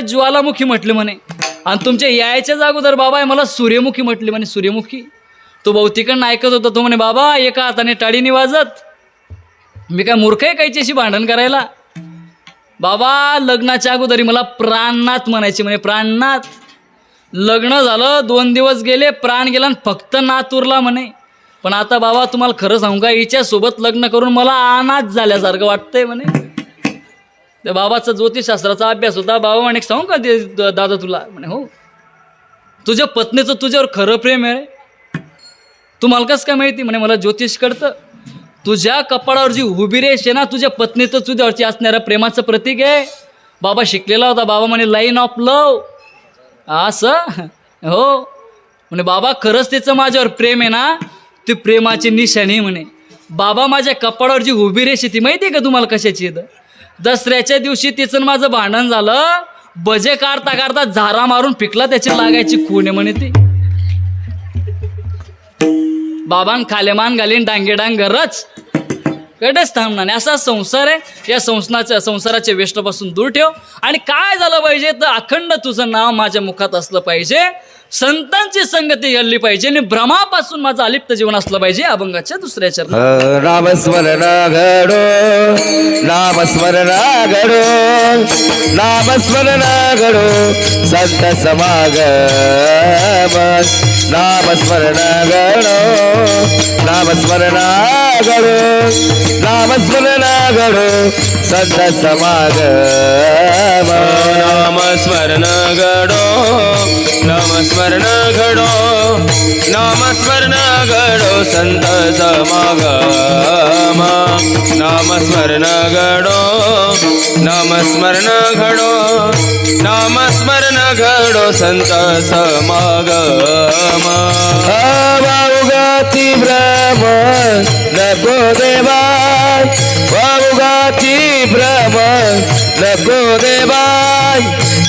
ज्वालामुखी म्हटले म्हणे. आणि तुमच्या यायच्या अगोदर बाबा मला सूर्यमुखी म्हटले म्हणे सूर्यमुखी. तो बहुतीकडनं ऐकत होता तो म्हणे बाबा एका हाताने टाळीने वाजत. मी काय मूर्ख आहे कायच्याशी भांडण करायला? बाबा लग्नाच्या अगोदरी मला प्राणनाथ म्हणायचे म्हणे प्राणनाथ. लग्न झालं दोन दिवस गेले प्राण गेला आणि फक्त नातूरला म्हणे. पण आता बाबा तुम्हाला खरं सांगू का हिच्यासोबत लग्न करून मला अनाथ झाल्यासारखं वाटतंय म्हणे. त्या बाबाचा ज्योतिषशास्त्राचा अभ्यास होता. बाबा म्हणे सांगू का ते दादा तुला? म्हणे हो. तुझ्या पत्नीचं तुझ्यावर खरं प्रेम आहे तू तुम्हाला कसं काय माहिती? म्हणे मला ज्योतिष कळतं. तुझ्या कपाळावर जी उभी रेष आहे ना तुझ्या पत्नीचं तुझ्यावरची असणाऱ्या प्रेमाचं प्रतीक आहे. बाबा शिकलेला होता. बाबा म्हणे लाईन ऑफ लव असं? हो. म्हणे बाबा खरंच तिचं माझ्यावर प्रेम आहे ना ती प्रेमाची निशाणी म्हणे बाबा माझ्या कपाळावर जी उभी रेष आहे ती माहिती आहे का तुम्हाला कशाची आहे तर? दसऱ्याच्या दिवशी तिचं माझं भांडण झालं. बजे काढता काढता झारा मारून पिकला त्याची लागायची खून म्हणे ती. बाबान खालेमान घालीन डांगे डांग गरज. कडेच थांबणार नाही. असा संसार आहे. या संसाराच्या संसाराच्या वेष्टापासून दूर ठेव. आणि काय झालं पाहिजे तर अखंड तुझं नाव माझ्या मुखात असलं पाहिजे. संतांची संगती घडली पाहिजे आणि भ्रमापासून माझं अलिप्त जीवन असलं पाहिजे अभंगाच्या दुसऱ्या चरणात. रामस्वर घडो रामस्वर घडो रामस्वर घडो संत समागम. नामस्मरण घडो नामस्मरण घडो नामस्मरण घडो संत समागम। नामस्मरण घडो नामस्मरण नामस्मरण संत समागम। नामस्मरण घडो नामस्मरण संत समागम। वाउगाती भ्रम नको देवा वाउगाती भ्रम नको देवा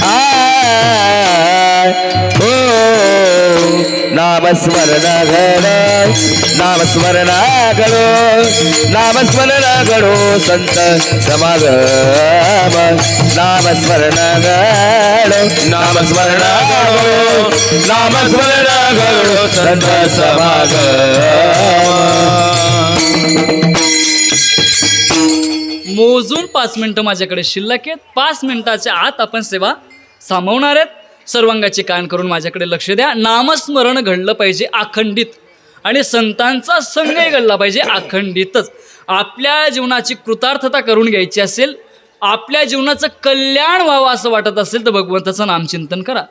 आय हो। नामस्मरण घड नामस्मरण घडो नामस्मरण घडो संत समागम। नामस्मरण घडो नामस्मरण घडो नामस्मरण घडो संत समागम। मोजून पाच मिनटं माझ्याकडे शिल्लक आहेत. पाच मिनिटाच्या आत आपण सेवा सामावणार आहेत. सर्वांगाचे कान करून माझ्याकडे लक्ष द्या. नामस्मरण घडलं पाहिजे अखंडित. आणि संतांचा संघही घडला पाहिजे अखंडितच. आपल्या जीवनाची कृतार्थता करून घ्यायची असेल आपल्या जीवनाचं कल्याण व्हावं असं वाटत असेल तर भगवंताचं नामचिंतन करा.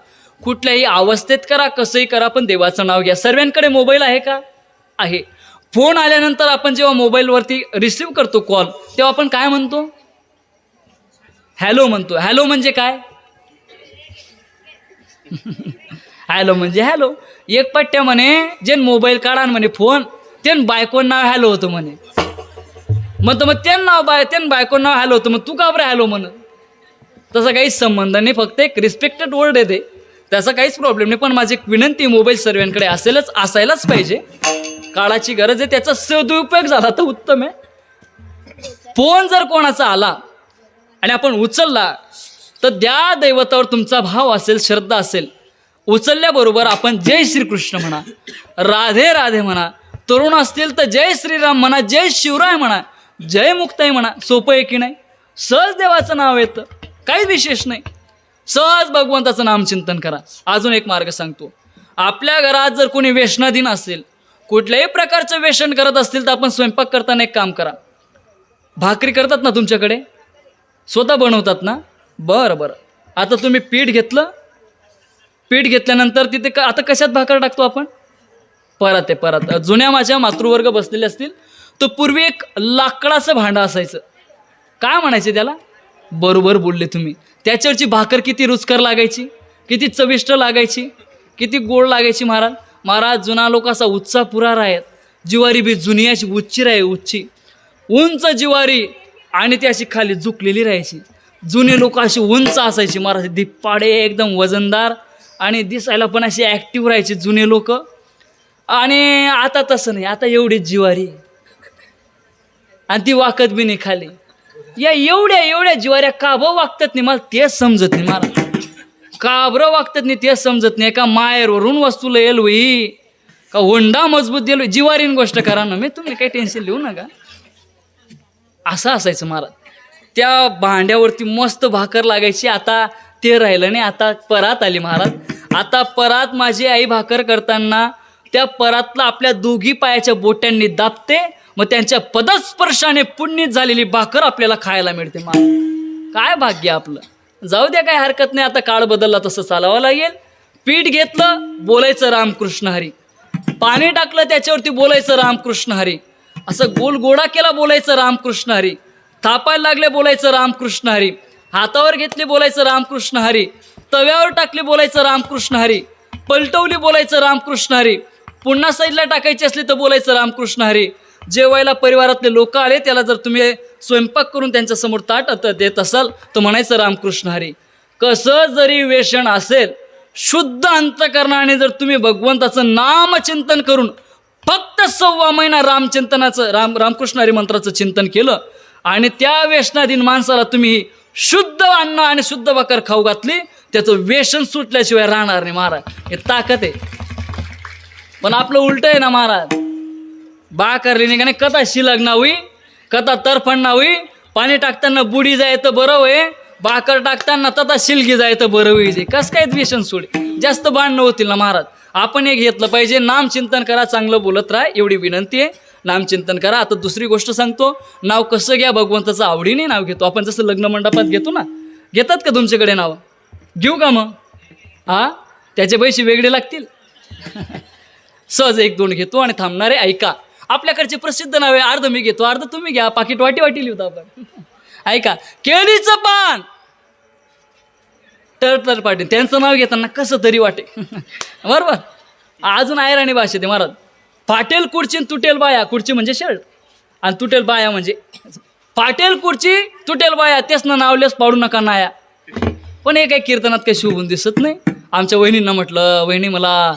कुठल्याही अवस्थेत करा कसंही करा पण देवाचं नाव घ्या. सर्वांकडे मोबाईल आहे का? आहे. फोन आल्यानंतर आपण जेव्हा मोबाईलवरती रिसिव्ह करतो कॉल तेव्हा आपण काय म्हणतो? हॅलो म्हणतो. हॅलो म्हणजे काय? हॅलो म्हणजे हॅलो एक पट्ट्या म्हणे जे मोबाईल काढा म्हणे फोन ते बायकोन नाव हॅलो होतं म्हणे. मग तर मग त्यांना नाव बाय ते बायको नाव हॅलो होतं मग तू का बरं हॅलो म्हण तसा काहीच संबंध नाही फक्त एक रिस्पेक्टेड वर्ड येते त्याचा काहीच प्रॉब्लेम नाही पण माझी एक विनंती मोबाईल सर्वांकडे असेलच असायलाच पाहिजे. काळाची गरज आहे त्याचा सदुपयोग झाला तर उत्तम आहे. फोन जर कोणाचा आला आणि आपण उचलला तर त्या दैवतावर तुमचा भाव असेल श्रद्धा असेल. उचलल्याबरोबर आपण जय श्रीकृष्ण म्हणा राधे राधे म्हणा तरुण असतील तर जय श्रीराम म्हणा जय शिवराय म्हणा जय मुक्ताई म्हणा सोपं आहे की नाही? सहज देवाचं नाव येतं काही विशेष नाही. सहज भगवंताचं नामचिंतन करा. अजून एक मार्ग सांगतो. आपल्या घरात जर कोणी व्यसनाधीन असेल कुठल्याही प्रकारचं व्यसन करत असतील तर आपण स्वयंपाक करताना एक काम करा. भाकरी करतात ना तुमच्याकडे? स्वतः बनवतात ना? बरं बरं. आता तुम्ही पीठ घेतलं? पीठ घेतल्यानंतर तिथे क आता कशात भाकर टाकतो आपण? परत आहे परत. जुन्या माझ्या मातृवर्ग बसलेले असतील तर पूर्वी एक लाकडाचं भांडं असायचं. काय म्हणायचे त्याला? बरोबर बोलले तुम्ही. त्याच्यावरची भाकर किती रुचकर लागायची? किती चविष्ट लागायची? किती गोड लागायची महाराज? महाराज जुना लोक असा उत्साह पुरा आहेत. जिवारी बी जुनी अशी उच्ची राहे उच्ची. उंच जिवारी आणि ती अशी खाली झुकलेली राहायची. जुने लोक अशी उंच असायची महाराज. दिप्पाडे एकदम वजनदार आणि दिसायला पण अशी ॲक्टिव्ह राहायची जुने लोक. आणि आता तसं नाही. आता एवढीच जिवारी आणि ती वाकत बी नाही खाली. या एवढ्या एवढ्या जिवाऱ्या काबं वागतात नाही मला तेच समजत नाही मला. काबरं वागतात नाही तेच समजत नाही. का मायरवरून वस्तूला येल होई. का होंडा मजबूत दिलो जिवारीन गोष्ट करा ना मी तुम्ही काही टेन्शन लिहू नका. असं असायचं मला. त्या भांड्यावरती मस्त भाकर लागायची. आता ते राहिलं नाही. आता परात आली महाराज. आता परात माझी आई भाकर करताना त्या परातला आपल्या दोघी पायाच्या बोट्यांनी दाबते मग त्यांच्या पदस्पर्शाने पुण्यित झालेली भाकर आपल्याला खायला मिळते मा. काय भाग्य आपलं. जाऊ द्या काय हरकत नाही. आता काळ बदलला तसं चालावं लागेल. पीठ घेतलं बोलायचं रामकृष्ण हरी. पाणी टाकलं त्याच्यावरती बोलायचं रामकृष्ण हरी. असं गोल गोळा केला बोलायचं रामकृष्ण हरी. थापायला लागले बोलायचं रामकृष्ण हरी. हातावर घेतली बोलायचं रामकृष्ण हरी. तव्यावर टाकली बोलायचं रामकृष्ण हरी. पलटवली बोलायचं रामकृष्ण हरी. पुन्हा साईडला टाकायची असली तर बोलायचं रामकृष्ण हरी. जेवायला परिवारातले लोक आले त्याला जर तुम्ही स्वयंपाक करून त्यांच्यासमोर ताट देत असाल तर म्हणायचं रामकृष्ण हरी कसं जरी वेषण असेल शुद्ध अंतकरणाने जर तुम्ही भगवंताचं नामचिंतन करून फक्त सव्वा महिना रामचिंतनाचं राम रामकृष्ण हरी मंत्राचं चिंतन केलं आणि त्या वेषणाधीन माणसाला तुम्ही शुद्ध अन्न आणि शुद्ध भाकर खाऊ घातली त्याचं वेषण सुटल्याशिवाय राहणार नाही महाराज. हे ताकद आहे. पण आपलं उलट आहे ना महाराज. बा करली नाही का नाही? कथा शिलग ना होई कथा तरफण ना होई पाणी टाकताना बुडी जाय तर बरं होय बाकर टाकताना तथा शिलगी जायचं बरं होईल कसं काय द्वेषण सोडे? जास्त भांडणं होतील ना महाराज. आपण हे घेतलं पाहिजे. नामचिंतन करा चांगलं बोलत राहा. एवढी विनंती आहे. नामचिंतन करा. आता दुसरी गोष्ट सांगतो. नाव कसं घ्या भगवंताचं आवडीने नाव घेतो. आपण जसं लग्न मंडपात घेतो ना. घेतात का तुमच्याकडे नाव? घेऊ का मग? हा त्याचे पैसे वेगळे लागतील? सहज एक दोन घेतो आणि थांबणारे ऐका. आपल्याकडचे प्रसिद्ध नाव आहे अर्ध मी घेतो अर्ध तुम्ही घ्या पाकिट वाटी वाटी लिहितो आपण. ऐका केळीचं पान. तर पाटील त्यांचं नाव घेताना कसं तरी वाटे. बरोबर? अजून आयराणी भाषेत आहे महाराज. फाटेल कुडची आणि तुटेल बाया कुडची म्हणजे शर्ट आणि तुटेल बाया म्हणजे फाटेल कुडची तुटेल बाया तेच ना नावलेस पाडू नका नाया. पण हे काही कीर्तनात काही शोभून दिसत नाही. आमच्या वहिनींना म्हटलं वहिनी मला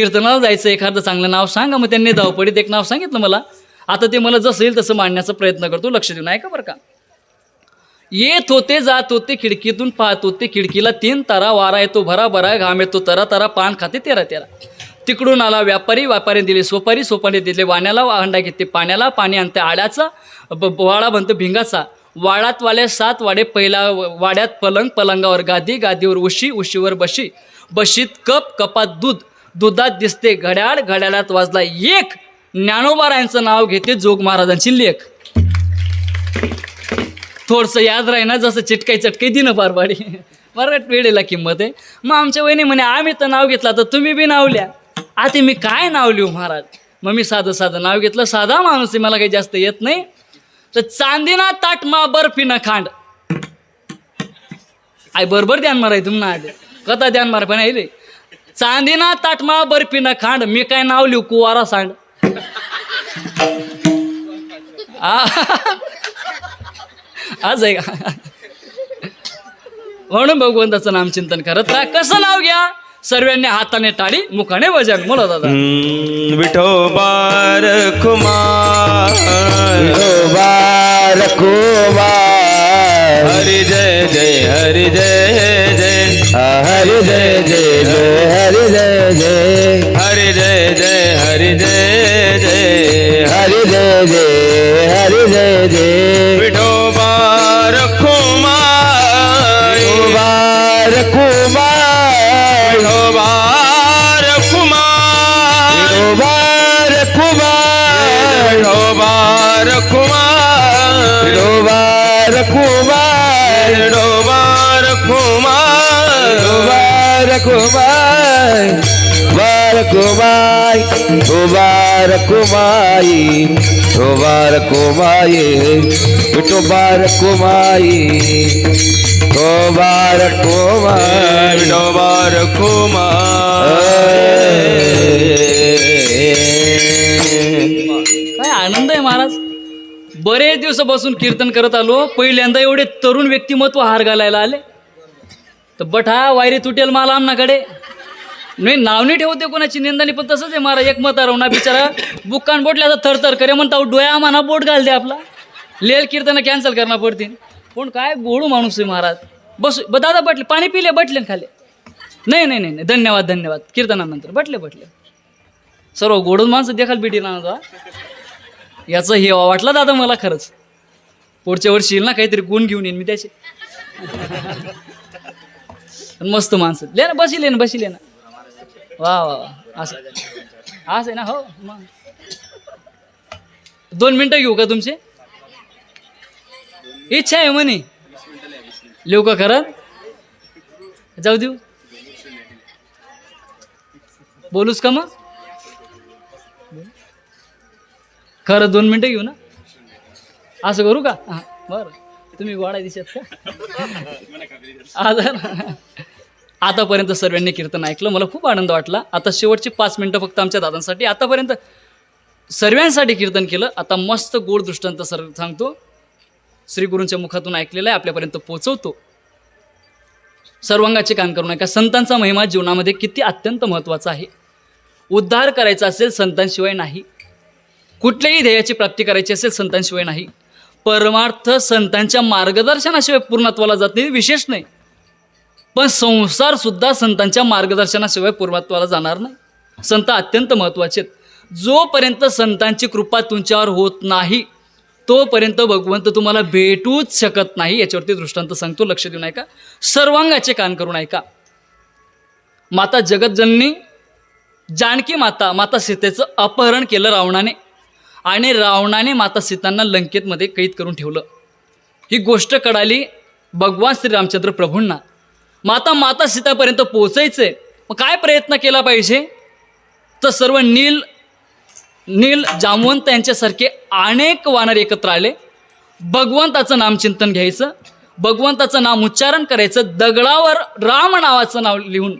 कीर्तनाला जायचं एखादं चांगलं नाव सांगा. मग त्यांनी धावपडीत एक नाव सांगितलं मला. आता ते मला जसं येईल तसं मांडण्याचा प्रयत्न करतो. लक्ष देऊन ऐका बरं का. येत होते जात होते खिडकीतून पाहत होते. खिडकीला तीन तारा वारा येतो भरा भरा घाम येतो. तरा तरा पान खाते तेरा तेरा. तिकडून आला व्यापारी व्यापारी दिले सोपारी सोपारी दिले वाण्याला अंडा घेते पाण्याला पाणी आणते आड्याचा ब- म्हणतो वाडा भिंगाचा. वाड्यात वाले सात वाडे पहिला वाड्यात पलंग पलंगावर गादी गादीवर उशी उशीवर बशी. बशीत कप कपात दूध. दुधात दिसते घड्याळ घड्याळात वाजला एक. ज्ञानोबारायांचं नाव घेते जोग महाराजांची लेख. थोडंसं याद राही ना जसं चिटकाई चटकाई दिनं पारवाडी बरं वेळेला किंमत आहे. मग आमच्या वहिनी म्हणे आम्ही तर नाव घेतलं तर तुम्ही बी नाव लिहा. आता मी काय नाव लिहू महाराज? मग मी साधं साधं नाव घेतलं साधा माणूस आहे मला काही जास्त येत नाही. तर चांदीना ताट मा बर्फीनं खांड. आय बरोबर ध्यान माराय तुम्ही ना कथा ध्यान मारा पण आहे चांदिना ताट मा बर्फीनं खांड. मी काय नाव लिहू? कुवारा सांड आ. आज आहे का? म्हणून भगवंताचं नामचिंतन करत राहा. कसं नाव घ्या? सर्वांनी हाताने टाळी मुखाने वजन. बोला दादा. विठोबार कुमार. कुमार कुमार. हरी जय जय हरी जय. हरि जय जय जय हरि जय जय। हरी जय जय हरी जय जय। हरि जय जय हरि जय जय। कुमार कुमार कुमार कुमाई कुमार कुमाई कुमार कुमाई कुमार कुमार विठोबार कुमार काय आनंद आहे महाराज? बरेच दिवस बसून कीर्तन करत आलो पहिल्यांदा एवढे तरुण व्यक्तिमत्व हार घालायला आले. तर बट हा वायरी तुटेल माल आमनाकडे. नाही नाव नाही ठेवते कोणाची निंदानी पण तसंच आहे मारा एक मत ना बिचारा. बुक्कान बोटल्याचा थरथर करे म्हणता डोया आम्हाला बोट घाल दे आपला. लेल कीर्तन कॅन्सल करणं पडतील पण काय गोडू माणूस आहे महाराज. बस ब दादा बटले पाणी पिले बटले खाले. नाही नाही नाही नाही धन्यवाद धन्यवाद. कीर्तनानंतर बटले बटले. सर्व गोडून माणसं देखाल बिटी ना याचं हे वाटलं दादा मला खरंच. पुढच्या वर्षी येईल ना काहीतरी गुण घेऊन येईन मी त्याचे. मस्त माणसं. ले ना बसिले ना बसिले ना. वा वा वा. असं. असं आहे ना हो मग. दोन मिनटं घेऊ का तुमचे? इच्छा आहे म्हणे. लिहू का खरं? जाऊ देऊ. बोलूस का मग? खरं दोन मिनटं घेऊ ना. असं करू का? हां बरं. तुम्ही गोडा दिसत का? आता आतापर्यंत सर्वांनी कीर्तन ऐकलं मला खूप आनंद वाटला. आता शेवटची पाच मिनटं फक्त आमच्या दादांसाठी. आतापर्यंत सर्वांसाठी कीर्तन केलं. आता मस्त गोड दृष्टांत सर सांगतो. श्री गुरूंच्या मुखातून ऐकलेलं आहे. आपल्यापर्यंत पोचवतो. सर्वांगाचे कान करू नका. संतांचा महिमा जीवनामध्ये किती अत्यंत महत्त्वाचा आहे. उद्धार करायचा असेल संतांशिवाय नाही. कुठल्याही ध्येयाची प्राप्ती करायची असेल संतांशिवाय नाही. परमार्थ संतांच्या मार्गदर्शनाशिवाय पूर्णत्वाला जात नाही विशेष नाही. पण संसार सुद्धा संतांच्या मार्गदर्शनाशिवाय पूर्णत्वाला जाणार नाही. संत अत्यंत महत्त्वाचे आहेत. जोपर्यंत संतांची कृपा तुमच्यावर होत नाही तोपर्यंत भगवंत तुम्हाला भेटूच शकत नाही. याच्यावरती दृष्टांत सांगतो लक्ष देऊन ऐका सर्वांगाचे कान करून ऐका माता जगतजननी जानकी माता माता सीतेचं अपहरण केलं रावणाने. आणि रावणाने माता सीतांना लंकेतमध्ये कैद करून ठेवलं. ही गोष्ट कळाली भगवान श्री रामचंद्र प्रभूंना. माता माता सीतापर्यंत पोचायचं आहे मग काय प्रयत्न केला पाहिजे? तर सर्व नील नील जामवंत यांच्यासारखे अनेक वानर एकत्र आले. भगवंताचं नामचिंतन घ्यायचं. भगवंताचं नाम उच्चारण करायचं. दगडावर राम नावाचं नाव लिहून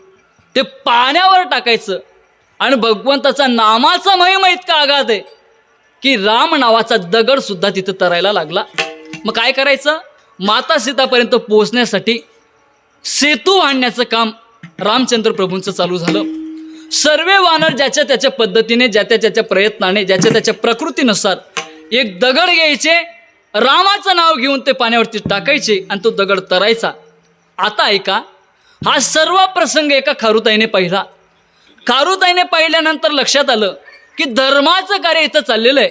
ते पाण्यावर टाकायचं. आणि भगवंताचा नामाचा महिमा इतका आघात आहे. की राम नावाचा दगड सुद्धा तिथं तरायला लागला. मग काय करायचं? माता सीतापर्यंत पोहोचण्यासाठी सेतू आणण्याचं काम रामचंद्र प्रभूंचं चालू झालं. सर्व वानर ज्याच्या त्याच्या पद्धतीने ज्याच्या त्याच्या प्रयत्नाने ज्याच्या त्याच्या प्रकृतीनुसार एक दगड घ्यायचे रामाचं नाव घेऊन ते पाण्यावरती टाकायचे आणि तो दगड तरायचा. आता ऐका हा सर्व प्रसंग एका खारुताईने पाहिला. खारुताईने पाहिल्यानंतर लक्षात आलं की धर्माचं कार्य इथं चाललेलं आहे.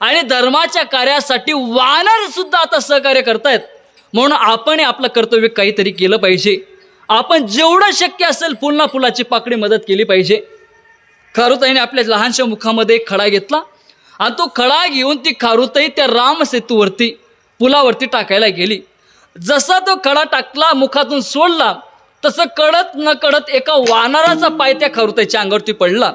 आणि धर्माच्या कार्यासाठी वानर सुद्धा आता सहकार्य करतायत. म्हणून आपण आपलं कर्तव्य काहीतरी केलं पाहिजे. आपण जेवढं शक्य असेल पुन्हा फुलाची पाकडी मदत केली पाहिजे. खारुताईने आपल्या लहानशा मुखामध्ये एक खडा घेतला. आणि तो खडा घेऊन ती खारुताई त्या रामसेतूवरती पुलावरती टाकायला गेली. जसा तो खडा टाकला मुखातून सोडला तसं कडत न कडत एका वानराचा पाय त्या खारुताईच्या अंगावरती पडला.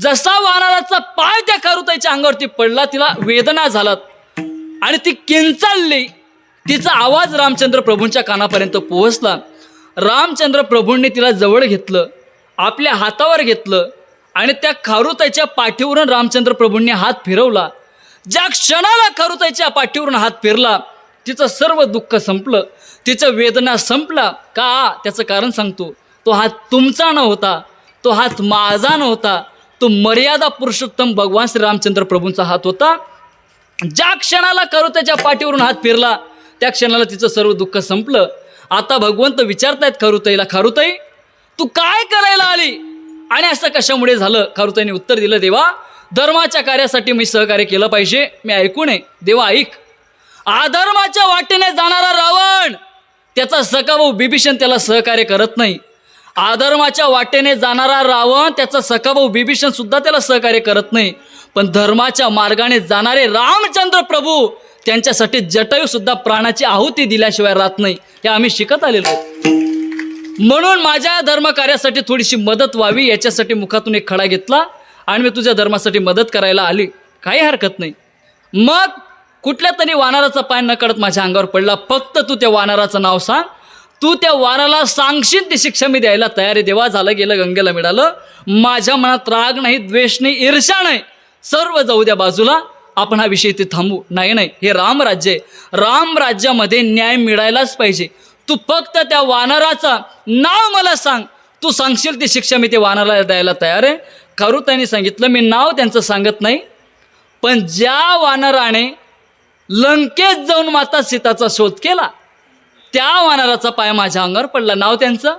जसा वानराचा पाय त्या खारुताईच्या अंगावरती पडला तिला वेदना झालात आणि ती किंचालली तिचा आवाज रामचंद्र प्रभूंच्या कानापर्यंत पोहोचला. रामचंद्र प्रभूंनी तिला जवळ घेतलं आपल्या हातावर घेतलं आणि त्या खारुताईच्या पाठीवरून रामचंद्र प्रभूंनी हात फिरवला. ज्या क्षणाला खारुताईच्या पाठीवरून हात फिरला तिचं सर्व दुःख संपलं. तिचं वेदना संपला. का? त्याचं कारण सांगतो. तो हात तुमचा नव्हता तो हात माझा नव्हता तो मर्यादा पुरुषोत्तम भगवान श्री रामचंद्र प्रभूंचा हात होता. ज्या क्षणाला करुताच्या पाठीवरून हात फिरला त्या क्षणाला तिचं सर्व दुःख संपलं. आता भगवंत विचारतायत खारुताईला खारुताई तू काय करायला आली? आणि असं कशामुळे झालं? खारुताईने उत्तर दिलं देवा धर्माच्या कार्यासाठी मी सहकार्य केलं पाहिजे. मी ऐकू नये देवा ऐक. अधर्माच्या वाटेने जाणारा रावण त्याचा सखाभाऊ बिभीषण त्याला सहकार्य करत नाही. आधर्माच्या वाटेने जाणारा रावण त्याचा सखाभाऊ बिभीषण सुद्धा त्याला सहकार्य करत नाही. पण धर्माच्या मार्गाने जाणारे रामचंद्र प्रभू त्यांच्यासाठी जटायू सुद्धा प्राणाची आहुती दिल्याशिवाय राहत नाही. हे आम्ही शिकत आलेलो आहोत. म्हणून माझ्या धर्मकार्यासाठी थोडीशी मदत व्हावी याच्यासाठी मुखातून एक खडा घेतला आणि मी तुझ्या धर्मासाठी मदत करायला आली. काही हरकत नाही. मग कुठल्या तरी वानराचा पाय न माझ्या अंगावर पडला. फक्त तू त्या वानराचं नाव सांग. तू त्या वाराला सांगशील ती शिक्षा मी द्यायला तयार आहे. देवा झालं गेलं गंगेला मिळालं. माझ्या मनात राग नाही द्वेष नाही ईर्षा नाही. सर्व जाऊ द्या बाजूला. आपण हा विषय इथे थांबू. नाही नाही. हे रामराज्य आहे. राम राज्यामध्ये न्याय मिळायलाच पाहिजे. तू फक्त त्या वानराचा नाव मला सांग. तू सांगशील ती शिक्षा मी ते वानराला द्यायला तयार आहे. खरू त्यांनी सांगितलं मी नाव त्यांचं सांगत नाही. पण ज्या वानराने लंकेत जाऊन माता सीताचा शोध केला त्या वानराचा पाय माझ्या अंगावर पडला. नाव त्यांचं?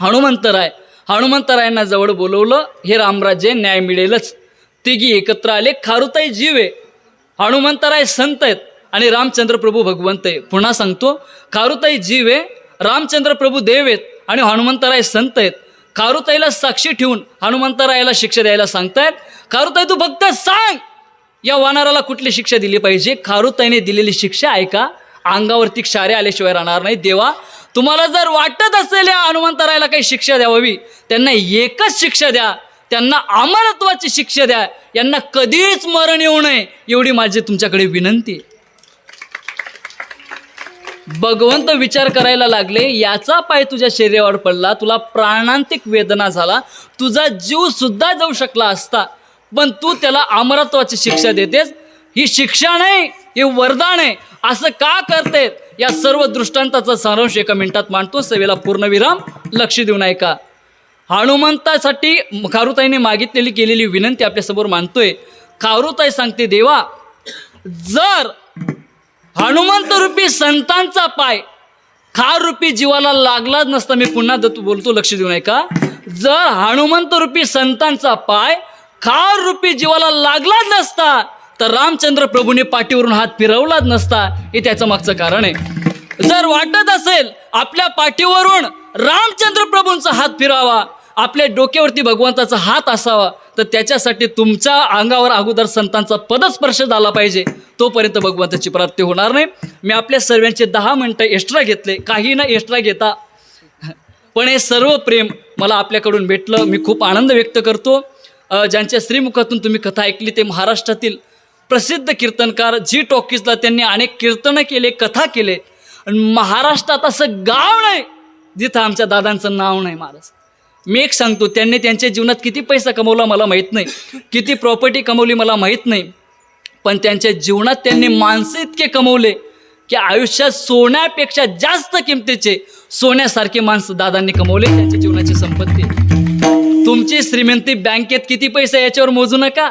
हनुमंतराय. हनुमंतरायांना जवळ बोलवलं. हे रामराज्य न्याय मिळेलच. तिघी एकत्र आले. खारुताई जीव. आहे हनुमंतराय संत आहेत आणि रामचंद्र प्रभू भगवंत आहे पुन्हा सांगतो. खारुताई जीव आहे रामचंद्र प्रभू देव आहेत आणि हनुमंतराय संत आहेत. खारुताईला साक्षी ठेवून हनुमंतरायाला शिक्षा द्यायला सांगतायत. खारुताई तू फक्त सांग! या वानराला कुठली शिक्षा दिली पाहिजे? खारुताईने दिलेली शिक्षा ऐका अंगावरती क्षारे आल्याशिवाय राहणार नाही. देवा तुम्हाला जर वाटत असेल या हनुमंतरायला काही शिक्षा द्यावी त्यांना एकच शिक्षा द्या. त्यांना अमरत्वाची शिक्षा द्या. यांना कधीच मरण येऊ नये एवढी माझी तुमच्याकडे विनंती आहे. भगवंत विचार करायला लागले याचा पाय तुझ्या शरीरावर पडला तुला प्राणांतिक वेदना झाला तुझा जीव सुद्धा जाऊ शकला असता पण तू त्याला अमरत्वाची शिक्षा देतेस. ही शिक्षा नाही हे वरदान आहे. असं का करतेत या सर्व दृष्टांताचा सारांश एका मिनिटात मांडतो. सेवेला पूर्णविराम. लक्ष देऊन ऐका. हनुमंतासाठी खारुताईने मागितलेली केलेली विनंती आपल्यासमोर मानतोय खारुताई सांगते देवा जर हनुमंत रूपी संतांचा पाय खार रूपी जीवाला लागलाच नसता मी पुन्हा दत्त बोलतो लक्ष देऊ ऐका. जर हनुमंत रूपी संतांचा पाय खार रूपी जीवाला लागलाच नसता तर रामचंद्र प्रभूने पाठीवरून हात फिरवलाच नसता हे त्याचं मागचं कारण आहे. जर वाटत असेल आपल्या पाठीवरून रामचंद्र प्रभूंचा हात फिरावा आपल्या डोक्यावरती भगवंताचा हात असावा तर त्याच्यासाठी तुमच्या अंगावर अगोदर संतांचा पदस्पर्श झाला पाहिजे. तोपर्यंत भगवंताची प्राप्ती होणार नाही. मी आपल्या सर्वांचे दहा मिनटं एक्स्ट्रा घेतले. काही ना एक्स्ट्रा घेता. पण हे सर्व प्रेम मला आपल्याकडून भेटलं. मी खूप आनंद व्यक्त करतो. ज्यांच्या श्रीमुखातून तुम्ही कथा ऐकली ते महाराष्ट्रातील प्रसिद्ध कीर्तनकार जी टॉकीजला त्यांनी अनेक कीर्तनं केले कथा केले. आणि महाराष्ट्रात असं गाव नाही जिथं आमच्या दादांचं नाव नाही महाराज. मी एक सांगतो त्यांनी त्यांच्या जीवनात किती पैसा कमवला मला माहीत नाही. किती प्रॉपर्टी कमवली मला माहीत नाही. पण त्यांच्या जीवनात त्यांनी माणसं इतके कमवले की आयुष्यात सोन्यापेक्षा जास्त किमतीचे सोन्यासारखे माणसं दादांनी कमवले त्यांच्या जीवनाची संपत्ती. तुमची श्रीमंती बँकेत किती पैसे याच्यावर मोजू नका.